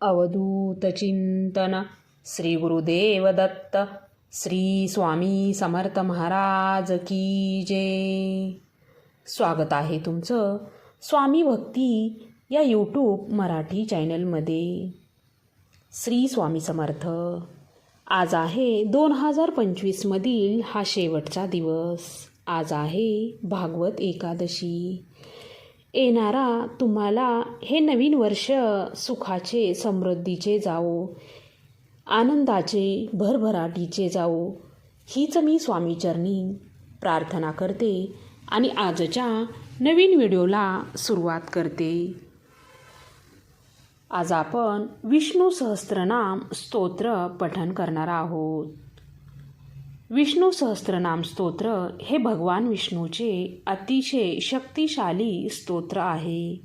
अवधूत चिंतन श्री दत्त। श्री स्वामी समर्थ महाराज की जय। स्वागत आहे तुमचं स्वामी भक्ती या यूट्यूब मराठी चॅनलमध्ये. श्री स्वामी समर्थ आज आहे दोन हजार पंचवीसमधील हा शेवटचा दिवस. आज आहे भागवत एकादशी. येणारा तुम्हाला हे नवीन वर्ष सुखाचे समृद्धीचे जावो आनंदाचे भरभराटीचे जावो. हीच मी स्वामीचरणी प्रार्थना करते आणि आजच्या नवीन व्हिडिओला सुरुवात करते. आज आपण विष्णू सहस्त्रनाम स्तोत्र पठन करणार आहोत. विष्णू सहस्त्रनाम स्तोत्र हे भगवान विष्णूचे अतिशय शक्तिशाली स्तोत्र आहे.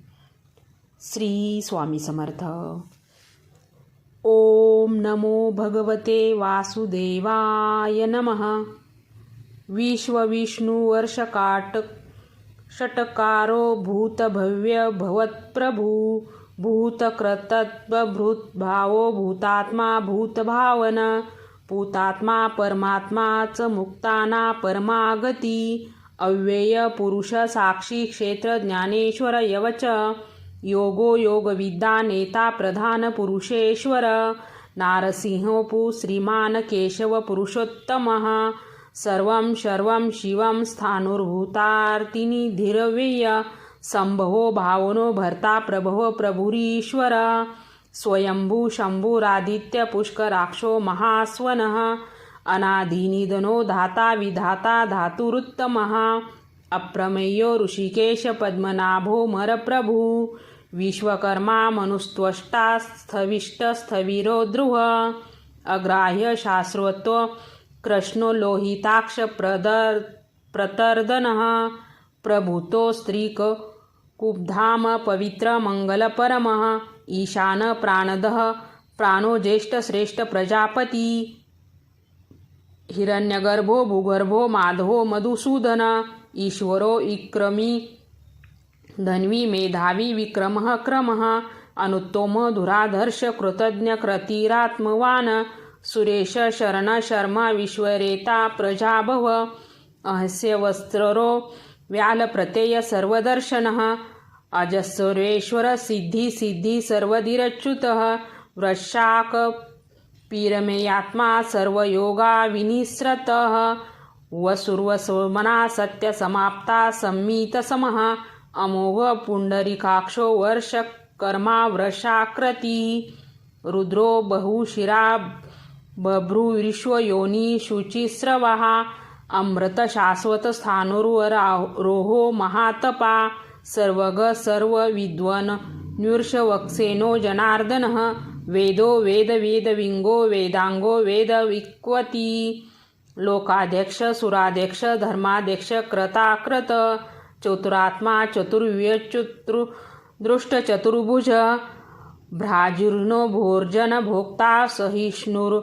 श्री स्वामी समर्थ. ओम नमो भगवते वासुदेवाय नमः. विश्वविष्णुवर्षकाट षटकारो भूतभव्य भवत्प्रभू भूतकृतत्वभृद्भावो भूतात्मा भूतभावन पूतात्मा परमात्मा च मुक्ताना परमागती अव्यय पुरुष साक्षी क्षेत्र ज्ञानेश्वर यवच योगो योगविद्या नेता प्रधान पुरुषेश्वर नारसिंहोपु श्रीमान केशव पुरुषोत्तमः सर्वं शर्वं शिवं स्थाणुर्भूतार्तिनि धीरवेय संभवो भावनो भर्ता प्रभव प्रभुरीश्वर स्वयंभू शंभुरादित्य पुष्कराक्षो महास्वनः अनादिनिधनो धाता विधाता धातुरुत्तमः अप्रमेयो ऋषिकेश पद्मनाभो मरप्रभु विश्वकर्मा मनुस्त्वष्टा स्थविष्ट स्थविरो ध्रुव अग्राह्य शास्त्रोत्व कृष्णो लोहिताक्ष प्रदर प्रतर्दनः प्रभुतो स्त्रीक कुब्धाम पवित्र मंगलपरमः ईशान प्राणदः प्राणो ज्येष्ठ श्रेष्ठ प्रजापती हिरण्यगर्भो भूगर्भो माधवो मधुसूदन ईश्वरो विक्रमी धन्वी मेधावी विक्रमः क्रमः अनुत्तम धुराधर्ष कृतज्ञ क्रतिरात्मवान सुरेश शरण शर्मा विश्वरेता प्रजाभव अहस्य वस्त्रो व्यालप्रत्यय सर्वदर्शन अजस्वरेश्वर सिद्धी सिद्धी सर्वधिरच्युतः। वृषाक पीरमेयात्मा सर्वयोगा विनिस्रत। वसुर्वसोमना सत्यसमाप्ता संमितसमः अमोघ पुण्डरीकाक्षो वर्षकर्मा वृषाकृती। रुद्रो बहुशिरा बभ्रुविश्वयोनी शुचिस्रवः। अमृत शाश्वत स्थाणुर्वरोहो महातपा। सर्वग सर्व विद्वन न्यूर्षवक्सेनो जनार्दनः वेदो वेदवेदविङ्गो वेदाङ्गो वेदविक्वती लोकाध्यक्ष सुराध्यक्ष धर्माध्यक्ष क्रताक्रत चतुरात्मा चतुर्व्यचतुर् दृष्टचतुर्भुज भ्राजुर्नो भोर्जन भोक्ता सहिष्णुर्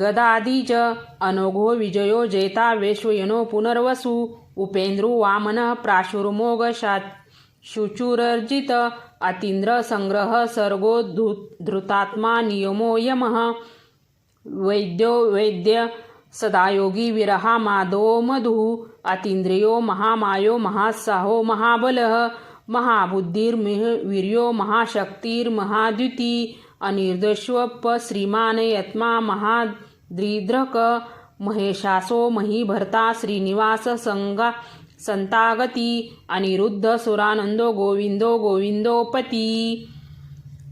गदादीज अनोघो विजयो जेता वैश्वयनो पुनर्वसु उपेन्द्रु वामनः प्राशुर्मोग शुचुरर्जित अतीन्द्र संग्रह सर्गो धृ धृतात्मा नियमो यमः। वैद्यो वैद्य सदायोगी विरहा मादो मधु। अतींद्रियो महामायो महासाहो महाबलः। महाबुद्धिर्मिह वीर्यो महाशक्तिर्महाद्युती अनिर्दश्वप श्रीमान यत्मा महाद्रिद्रक। महेशासो महीभर्ता श्रीनिवास संगा संतागती अनिरुद्ध सुरानंदो गोविंदो गोविंदोपती।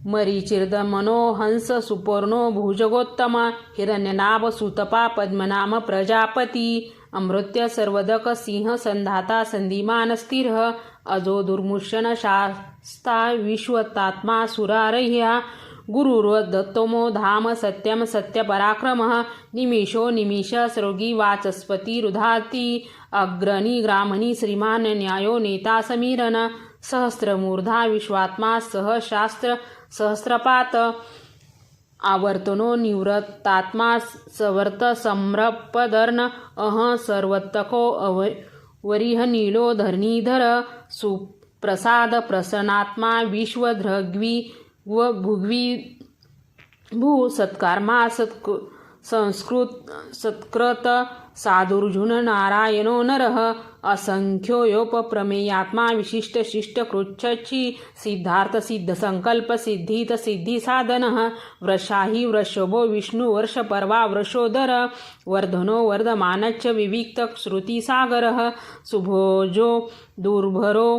मरीचिर्द मनोहंस सुपर्णो भुजगोत्तम हिरण्यनाभ सुतपा पद्मनाम प्रजापती। अमृत्य सर्वदक सिंह संधाता संधिमान स्थिर। अजो दुर्मुशन शास्ता विश्वतात्मा सुरारह्या। गुरुर्वदत्तमो धाम सत्यम सत्यपराक्रमः। निमिषो निमिष सृगी वाचस्पती रुधाती। अग्रणी ग्रामणी श्रीमान न्यायो नेता समीरन सहस्रमूर्धा विश्वात्मा सहशास्त्र सहस्रपात आवर्तनो निवृत्तात्मा सवर्त सम्रपदर्न अह सर्वतको अव वरिह नीलो धरणीधर सुप्रसाद प्रसन्नात्मा विश्वध्रग्वी व भुग्वी भू सत्कारमा सत्क संस्कृत सत्कृत साधुर्जुन नारायणो नरः असंख्योपप्रमेयात्मा विशिष्ट शिष्ट कृच्छची सिद्धार्थ सिद्ध संकल्प सिद्धित सिद्धी वृषाही वृषभो विष्णुवर्षपर्वा वृषोदर वर्धनो वर्धमानच्च विविक्त श्रुतिसागरः सुभोजो दुर्भरो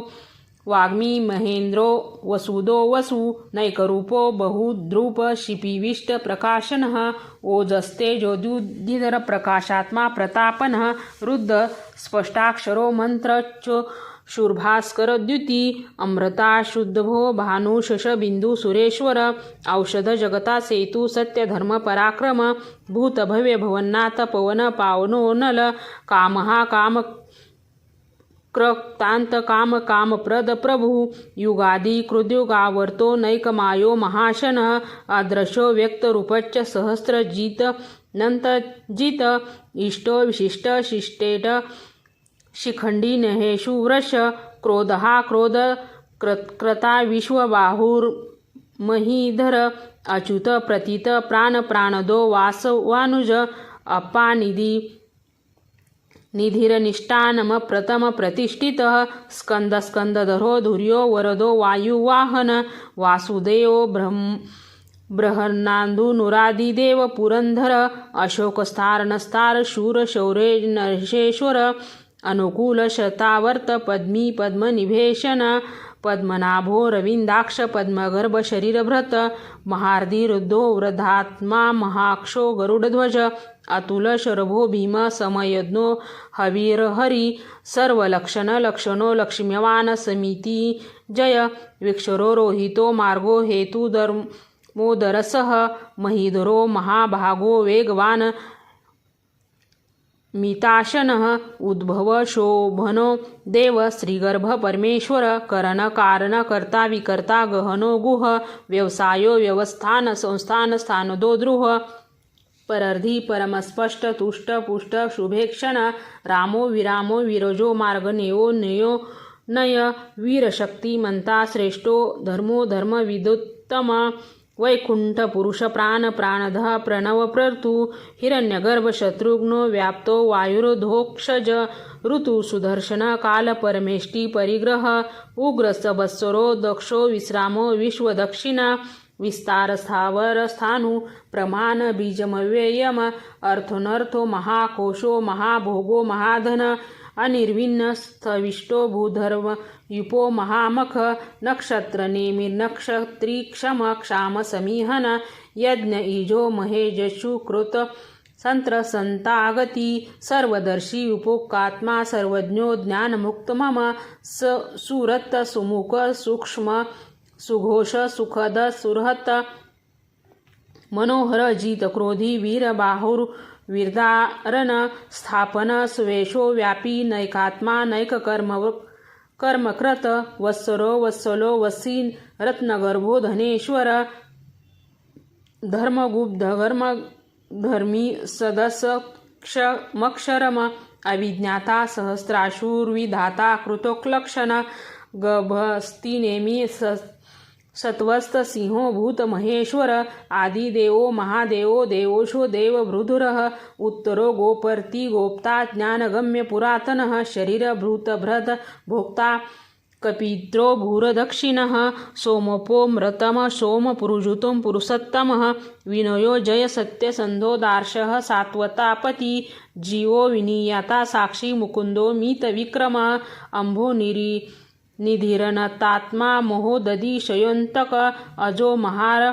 वाग्मी महेंद्रो वसुदो वसु नैकरूपो बहुद्रूप शिपिविष्ट प्रकाशनः ओजस्तेजोद्युधिधर प्रकाशात्मा प्रतापनः रुद्ध स्पष्टाक्षरो मंत्रच्च शूर्भास्करद्युती अमृता शुद्धभो भानुशश बिंदू सुरेश्वर औषध जगता सेतू सत्य धर्म पराक्रम भूतभव्य भवन्नाथ पवन पावनो नल कामहा काम क्रक्तांत काम काम प्रद प्रभु युगादी कृद्युगावर्तो नैकमायो महाशन। अदृश्यो व्यक्तरूपच्च सहस्रजित नंतजित इष्टो विशिष्ट शिष्टेट शिखंडी नहेशु वृष क्रोधहा क्रोध कृता विश्वबाहुर्महीधर। अच्युत प्रतीत प्राण प्राणदो वासवानुज। अपानिधी निधिरनिष्ठानम प्रथम प्रतिष्ठितः स्कंद धुर्यो वरदो वायुवाहन वासुदेव ब्रह्म बृहन्नान्दुनुरादिदेव पुरंधर। अशोकस्तार नस्तार शूर शौरे नरशेश्वर। अनुकूल शतावर्त पद्मी पद्मनिभेशन पद्मनाभो रविंदाक्ष पद्मगर्भ शरीरभ्रत महार्दी रुद्धो वृद्धात्मा महाक्षो गरुडध्वज अतुल शरभो भीम समयज्ञो हवीरहरी सर्वलक्षण लक्षणो लक्ष्म्यवान समिती जय। विक्षरो रोहितो मार्गो हेतुधर्मोदरसः महीधरो महाभागो वेगवान मिताशनः उद्भव शोभनो। देव श्रीगर्भ परमेश्वर करण कारण विकर्ता गहनो गुह। व्यवसायो व्यवस्थान संस्थान स्थानदो द्रुह। परर्धी परमस्पष्ट तुष्ट पुष्ट शुभेक्षण रामो विरामो विरजो मार्ग नेयो नयो नय। वीरशक्ती मंता श्रेष्ठो। धर्मो धर्मविदुत्तम वैकुंठ पुरुष प्राण प्राणध प्रणव प्रतु हिरण्यगर्भ शत्रुघ्नो व्याप्तो वायुर्धोक्षज ऋतु सुदर्शन काल परमेष्टी परिग्रह उग्र दक्षो विश्रामो विश्वदक्षिण विस्तार स्थावर स्थानु प्रमाण बीजमव्ययम अर्थोनर्थो महाकोशो महाभोगो महाधन अनिर्विन्न स्थविष्टो भूधर्म युपो महामख नक्षत्र नेमी नक्षत्री क्षम क्षाम समीहन यज्ञ इजो महेजशु कृत संत्र संतागती सर्वदर्शी उपोकात्मा सर्वज्ञो ज्ञानमुक्त मम स सुरत सुमुख सूक्ष्म सुघोष सुखद सुरहत मनोहर जित क्रोधी वीर बाहुर विरदारण स्थापन स्वेशो व्यापी नैकात्मा नैककर्म कर्म वत्सरो वत्सलो वसी रत्नगर्भो धनेश्वर धर्मगुप्त धर्म धर्मी सदस क्षमक्षरम अविज्ञाता सहस्राशूर्विधाता कृतोक्लक्षण गभस्तिनेमी स सत्वस्त सिंहो भूत महेश्वर आदिदेवो महादेवो देवोशो देवभृधुरः उत्तरो गोपर्ती गोप्ता ज्ञानगम्य पुरातनः शरीरभृतभृत भोक्ता कपित्रो भूरदक्षिणः सोमपो मृतम सोमपुरुजुतुं पुरुषोत्तमः विनयो जय सत्यसन्धो दार्शः सात्वतापति जीवो विनीयता साक्षी मुकुन्दो मितविक्रमः अम्भो निरी निधिरनतात्मा मोहोदधी शयोन्तक अजो महार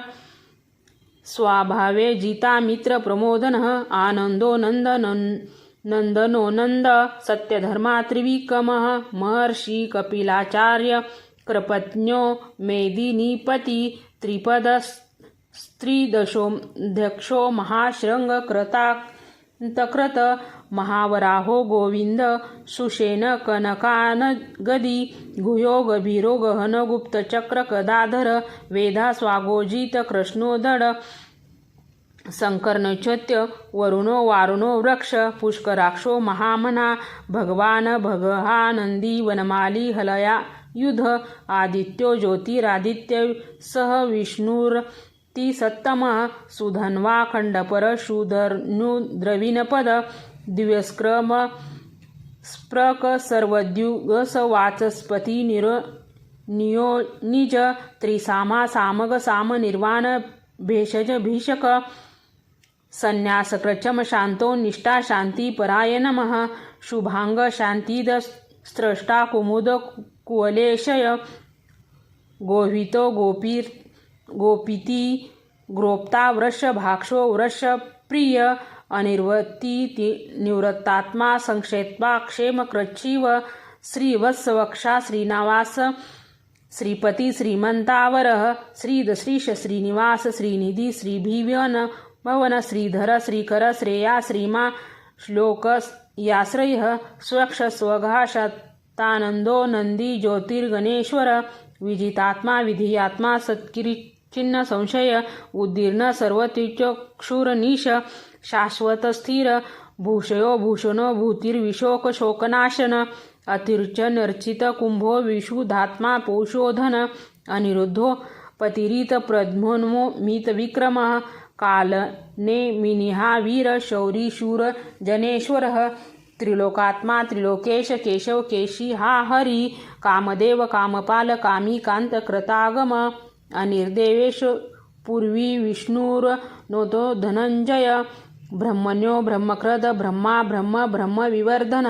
स्वाभावे जिता मित्र प्रमोदनः आनन्दो नन्दन नन्दनो नन्द सत्यधर्मा त्रिविक्रमः महर्षि कपिलाचार्य कृपज्ञो मेदिनीपति त्रिपद महाशृङ्गकृता तक्रत महावराहो गोविंद सुशेन कनकान गदी गुयोग गभीरो गहन गुप्तचक्र कदाधर वेधा स्वागोजित कृष्णोदड शंकर वरुणो वारुणो वृक्ष पुष्कराक्षो महामना भगवान भगहा नंदी वनमाली हलया युध आदित्यो ज्योतिरादित्य सह विष्णुर ती सत्तम सुधन्वा खंडपर शूधर्नु द्रविणपद दिव्यस्क्रम स्प्रक सर्वद्युगस वाचस्पती निर नियो निज त्रिसामा सामग साम निर्वाण भेषज भीषक संन्यास शांतो निष्ठा शांती पराय नमः शुभांग शांतीद स्रष्टा कुमुद कुवलेशय गोहितो गोपीर् गोपिती ग्रोपता वृष भाक्षो वृष प्रिय अनिर्वती निवृत्तात्मा संक्षेप्ता क्षेमकृच्छीव श्रीवत्सवक्षा श्रीनावास श्रीपती श्रीमंतावर श्रीदश्रीश श्रीनिवास श्रीनिधी श्रीभिवन भवन श्रीधर श्रीकर श्रेया श्रीमा श्लोक याश्रय स्वक्ष स्वघाशतानंदो नंदी ज्योतिर्गणेश्वर विजितात्मा विधियात्मा सत्किरिचिन्ह संशय उद्दीर्ण सर्वतिचक्षुरनीश शाश्वत स्थिर भूषयो भूषण भूतिर्विशोक शोकनाशन अतिर्च नर्चित कुंभो विशुधात्मा पोषोधन अनिरुद्धो पतिरित प्रध्मोन्मो मित कालने मिनिहा वीर शौरी शूर त्रिलोकात्मा त्रिलोकेश केशव केशी हा हरी कामदेव कामपाल कामी कांत कृतागम अनिर्देवेश पूर्वी विष्णुर नोतो धनंजय ब्रह्मण्यो ब्रह्मकृद ब्रह्मा ब्रह्म ब्रह्मविवर्धन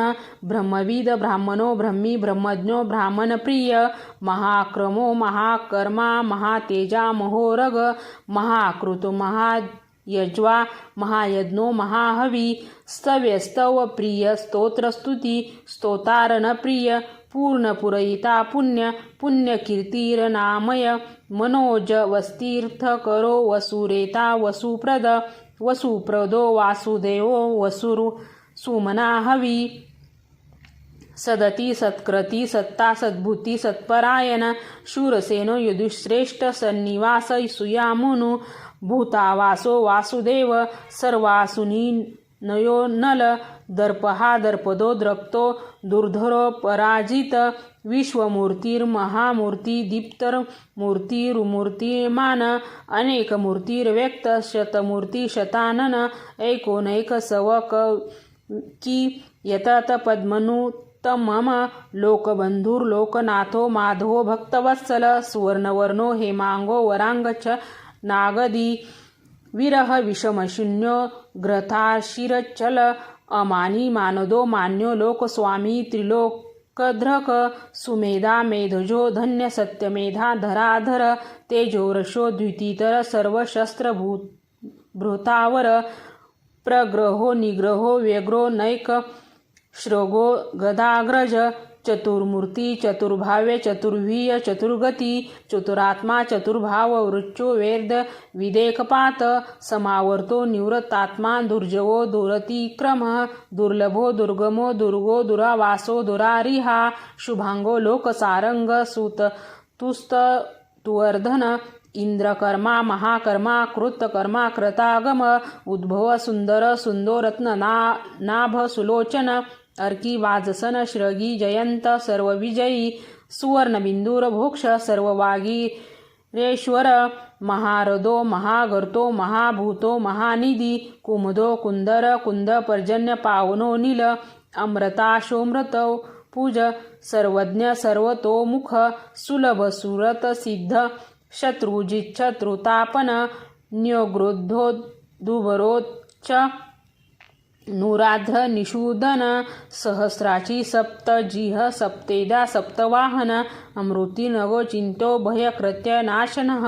ब्रह्मविद ब्राह्मणो ब्रह्मी ब्रह्मज्ञो ब्राह्मणप्रिय महाक्रमो महाकर्मा महातेजा महोरग महाकृतो महायज्वा महायज्ञो महाहवी स्तव्यस्तव प्रिय स्तोत्रस्तुती स्तोतारणप्रिय पूर्णपुरयिता पुण्य पुण्यकीर्तिरनामय मनोज वस्तीर्थ करो वसुरेता वसुप्रद वसुप्रदो वासुदेवो वसुरु सुमना हवी सदती सत्कृती सत्ता सद्भूती सत्परायण शूरसेनो युधिश्रेष्ठ सन्निवास सुयामुनु भूतावासो वासुदेव सर्वासुनी नयो नल दर्पहा दर्पदो द्रक्तो दुर्धरो पराजित विश्वमूर्तिर्महामूर्ती दीप्तर मूर्तिरुमूर्तिमान अनेक मूर्तिर्व्यक्त शतमूर्ती शतानन एकोनैक सवक की यतत पद्मनुतमम लोकबंधुर्लोकनाथो माधवो भक्तवत्सल सुवर्णवर्णो हेमांगो वरांगच नागदी विरह विषमशून्यो ग्रथाशिरचल अमानी मानदो मान्यो लोकस्वामी त्रिलोकद्रक सुमेधा मेधजो धन्य सत्यमेधा धराधर तेजोरशो द्वितीतर सर्वशस्त्रभू भृतावर प्रग्रहो निग्रहो व्यग्रो नैक श्रोगो गदाग्रज चतुर्मूर्ती चतुर्भाव्य चतुर्वीय चतुर्गती चतुरात्मा चतुर्भाव वृच्चो वेद विदेकपात समावर्तो निवृत्तात्मा दुर्जवो दुरतिक्रम दुर्लभो दुर्गमो दुर्गो दुरावासो दुरारिहा शुभांगो लोकसारंग सुत तुस्त तुवर्धन इंद्रकर्मा महाकर्मा कृतकर्मा कृतागम उद्भव सुंदर सुंदोरत्न ना नाभ सुलोचन अर्की वाजसन श्रगी जयंत सर्वविजयी सुवर्णबिंदूर भोक्ष सर्ववागीरेश्वर महारदो महागर्तो महाभूतो महानिधी कुमुदो कुंदर कुंद पर्जन्य पावनो नील अमृताशोमृत पूज सर्वज्ञ सर्वतोमुख सुलभ सुरत सिद्ध शत्रुजिच्छत्रुतापन न्योगृद्धो दुभरोच्च नुराध निषूदन सहस्राची सप्त जिह सप्तेदा सप्तवाहन अमृती नवो चिंतो भयकृत्य नाशनः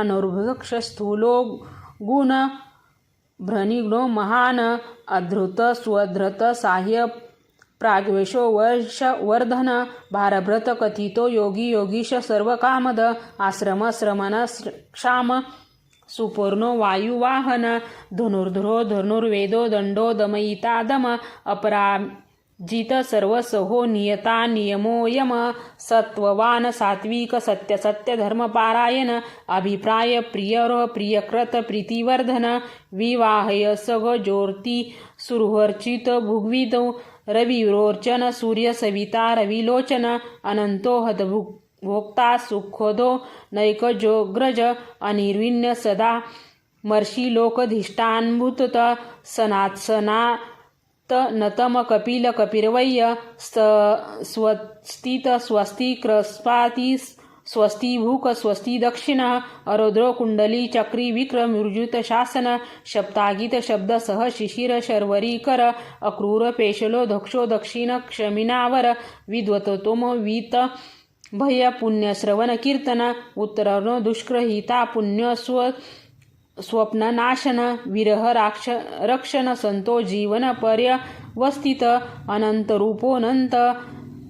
अनुर्भक्ष स्थूलो गुण भ्रनिग्नो महान अधृत स्वधृत साह्य प्राग्वेशो वर्ष वर्धन भारभ्रत कथितो योगी योगीश सर्वकामद आश्रम श्रमण क्षाम सुपर्णो वायुवाहन धनुर्ध्रो धनुर्वेदो दंडो दमयिता दम अपराजित सर्वसहो नियता नियमो यम सत्ववान सात्विक सत्य सत्य धर्मपारायण अभिप्राय प्रियर प्रियकृत प्रीतिवर्धन विवाहय सग ज्योती सुहर्चित भुग्विदो रविरोचन सूर्य सविता रविलोचन अनंतो हतभुक भोक्ता सुखदो नैकजोग्रज अनिर्विण्य सदा। मर्षी लोकधिष्ठानभूत सनात्सनात नतम कपिल कपिरवय्य स्त स्वस्तित स्वस्ती क्रस्पाती स्वस्ती भूक स्वस्ती दक्षिण अरोद्रो कुंडली चक्री विक्रम ऊर्जुत शासन शब्दागीत शब्द सह शिशिर शर्वरी कर अक्रूर पेशलो दक्षो दक्षिण क्षमिनावर विद्वतोम वीत भय पुण्य श्रवण कीर्तन उत्तरण दुष्कृहिता पुण्य स्व स्वप्ननाशन विरह राक्ष रक्षण संतो जीवन पर्यवस्थित अनंतरूपोऽनंत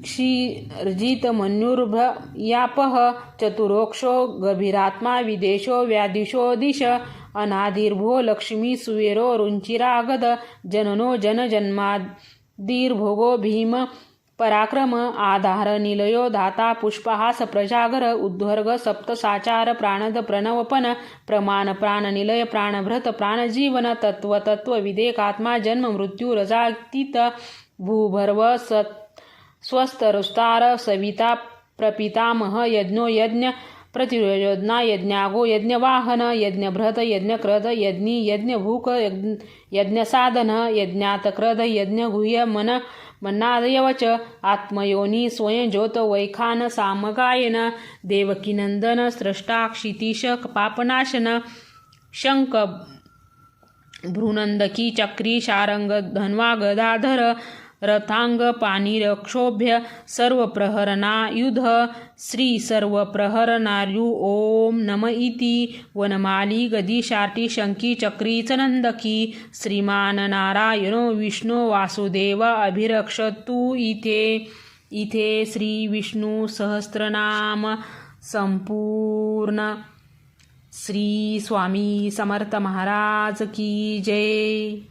क्षीर्जित मन्युर्भयापह चतुरोक्षो गभीरात्मा विदेशो व्यादिशो दिश अनादिर्भो लक्ष्मी सुवेरो रुंचिरागद जननो जनजन्मादीर्भोगो भीम पराक्रम आधार निलयो धाता पुष्पहास प्रजागर उद्धर्ग सप्तसाचार प्राणद प्रणवपन प्रमाण प्राण निलय प्राणभृत प्राणजीवन तत्व तत्व विदेकात्मा जन्म मृत्यू रजातीत भूभर्व सत् स्वस्तरुस्तार सविता प्रपितामह यज्ञो यज्ञ प्रतियोजना यज्ञागो यज्ञवाहन यज्ञभृत यज्ञक्रद यज्ञी यज्ञभूक यज्ञ यज्ञसाधन यज्ञातक्रद यज्ञगुह्य मन मन्नादयवच आत्मयोनी स्वयंज्योत वैखान सामगायन देवकीनंदन स्रष्टाक्षितिश पापनाशन शंक भ्रूनंदकी चक्री शारंग धन्वा गदाधर रथांग पाणिरक्षोभ्य सर्वप्रहरनायुध श्री सर्वप्रहरनार्यु ओम नम इति वनमाली गदिशाटी शंकी चक्री चनंदकी श्रीमान नारायणो विष्णो वासुदेव अभिरक्षतु इथे इथे श्री विष्णू सहस्रनाम संपूर्ण। श्री स्वामी समर्थ महाराज की जय।